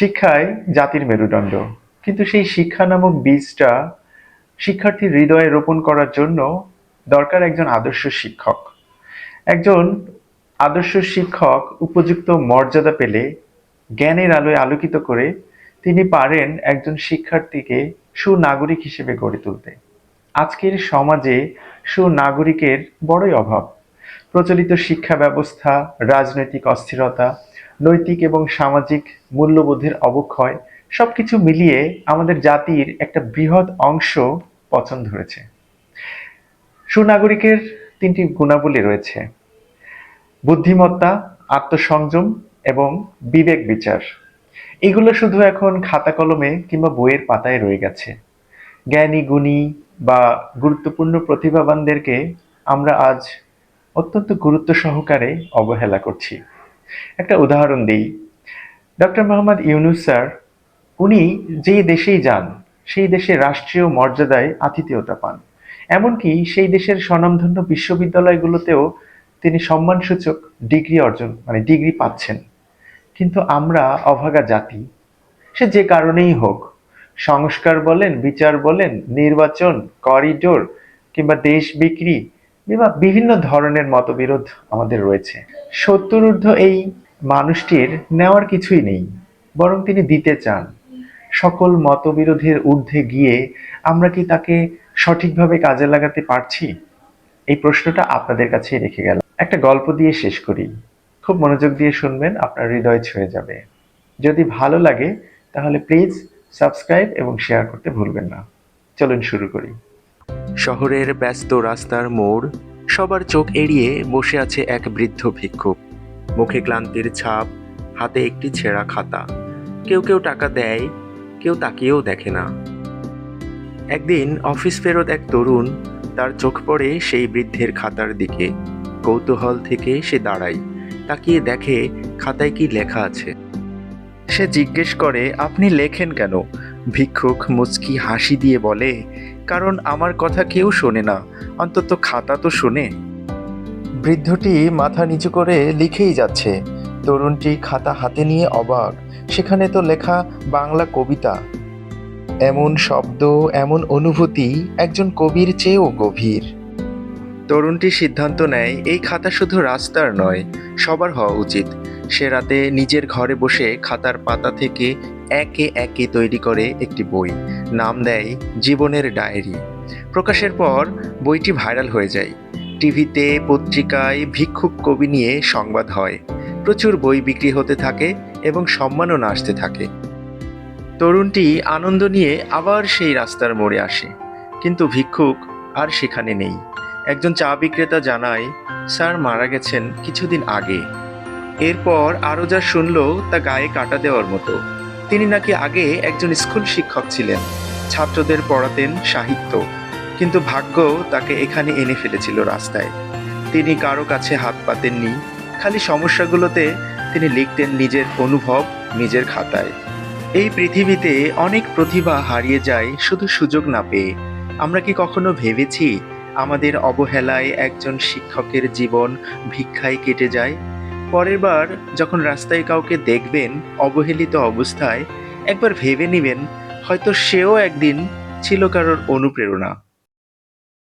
শিক্ষায় জাতির মেরুদণ্ড। কিন্তু সেই শিক্ষা নামক বীজটা শিক্ষার্থীর হৃদয়ে রোপণ করার জন্য দরকার একজন আদর্শ শিক্ষক। একজন আদর্শ শিক্ষক উপযুক্ত মর্যাদা পেলে, জ্ঞানের আলোয় আলোকিত করে তিনি পারেন একজন শিক্ষার্থীকে সুনাগরিক হিসেবে গড়ে তুলতে। আজকের সমাজে সুনাগরিকের বড়ই অভাব। প্রচলিত শিক্ষা ব্যবস্থা, রাজনৈতিক অস্থিরতা, নৈতিক এবং সামাজিক মূল্যবোধের অবক্ষয় সবকিছু মিলিয়ে আমাদের জাতির একটা বৃহৎ অংশ পছন ধরেছে সুনাগরিকের তিনটি গুণাবলী রয়েছে। বুদ্ধিমত্তা, আত্মসংযম এবং বিবেক বিচার। এগুলো শুধু এখন খাতা কলমে কিংবা বইয়ের পাতায় রয়ে গেছে। জ্ঞানী, গুণী বা গুরুত্বপূর্ণ প্রতিভাবানদেরকে আমরা আজ অত্যন্ত গুরুত্ব সহকারে অবহেলা করছি। একটা উদাহরণ দিই। ডক্টর মোহাম্মদ ইউনুস স্যার, উনি যেই দেশেই যান, সেই দেশে রাষ্ট্রীয় মর্যাদায় আতিথেয়তা পান। এমনকি সেই দেশের স্বনামধন্য বিশ্ববিদ্যালয়গুলোতেও তিনি সম্মানসূচক ডিগ্রি অর্জন মানে ডিগ্রি পাচ্ছেন। কিন্তু আমরা অভাগা জাতি। সে যে কারণেই হোক, সংস্কার বলেন, বিচার বলেন, নির্বাচন, করিডোর কিংবা দেশ বিক্রি বিভিন্ন ধরনের মতবিরোধ আমাদের রয়েছে। সত্তর ঊর্ধ্ব এই মানুষটির নেওয়ার কিছুই নেই, বরং তিনি দিতে চান। সকল মতবিরোধের ঊর্ধ্বে গিয়ে আমরা কি তাকে সঠিকভাবে কাজে লাগাতে পারছি? এই প্রশ্নটা আপনাদের কাছেই রেখে গেল একটা গল্প দিয়ে শেষ করি। খুব মনোযোগ দিয়ে শুনবেন, আপনার হৃদয় ছুঁয়ে যাবে। যদি ভালো লাগে, তাহলে প্লিজ সাবস্ক্রাইব এবং শেয়ার করতে ভুলবেন না। চলুন শুরু করি। শহরের ব্যস্ত রাস্তার মোড়, সবার চোখ এড়িয়ে বসে আছে এক বৃদ্ধ ভিক্ষুক। মুখে ক্লান্তির ছাপ, হাতে একটি ছেঁড়া খাতা। কেউ কেউ টাকা দেয়, কেউ তাকিয়েও দেখে না। একদিন অফিস ফেরত এক তরুণ তার চোখ পড়ে সেই বৃদ্ধের খাতার দিকে। কৌতূহল থেকে সে দাঁড়ায়, তাকিয়ে দেখে খাতায় কি লেখা আছে। সে জিজ্ঞেস করে, আপনি লেখেন কেন? ভিক্ষুক মুচকি হাসি দিয়ে বলে, কারণ আমার কথা কেউ শোনে না, অন্তত খাতা তো শোনে। বৃদ্ধটি মাথা নিচু করে লিখেই যাচ্ছে, তরুণটি খাতা হাতে নিয়ে অবাক, সেখানে তো লেখা বাংলা কবিতা। এমন শব্দ, এমন অনুভূতি একজন কবির চেয়েও গভীর। তরুণটি সিদ্ধান্ত নেয়, এই খাতা শুধু রাস্তার নয়, সবার হওয়া উচিত। সে রাতে নিজের ঘরে বসে খাতার পাতা থেকে একে একে তৈরি করে একটি বই। নাম দেয় জীবনের ডায়েরি। প্রকাশের পর বইটি ভাইরাল হয়ে যায়। টিভিতে, পত্রিকায় ভিক্ষুক কবি নিয়ে সংবাদ হয়। প্রচুর বই বিক্রি হতে থাকে এবং সম্মাননা আসতে থাকে। তরুণটি আনন্দ নিয়ে আবার সেই রাস্তার মোড়ে আসে। কিন্তু ভিক্ষুক আর সেখানে নেই। একজন চা বিক্রেতা জানায়, স্যার মারা গেছেন কিছুদিন আগে। এরপর আরও যা শুনল তা গায়ে কাটা দেওয়ার মতো। তিনি নাকি আগে একজন স্কুল শিক্ষক ছিলেন, ছাত্রদের পড়াতেন সাহিত্য, কিন্তু ভাগ্য তাকে এখানে এনে ফেলেছিল রাস্তায়। তিনি কারও কাছে হাত পাতেননি, খালি সমস্যাগুলোতে তিনি লিখতেন নিজের অনুভব নিজের খাতায়। এই পৃথিবীতে অনেক প্রতিভা হারিয়ে যায় শুধু সুযোগ না পেয়ে। আমরা কি কখনো ভেবেছি আমাদের অবহেলায় একজন শিক্ষকের জীবন ভিক্ষায় কেটে যায়? পরের বার যখন রাস্তায় কাউকে দেখবেন অবহেলিত অবস্থায়, একবার ভেবে নেবেন, হয়তো সেও একদিন ছিল কারোর অনুপ্রেরণা।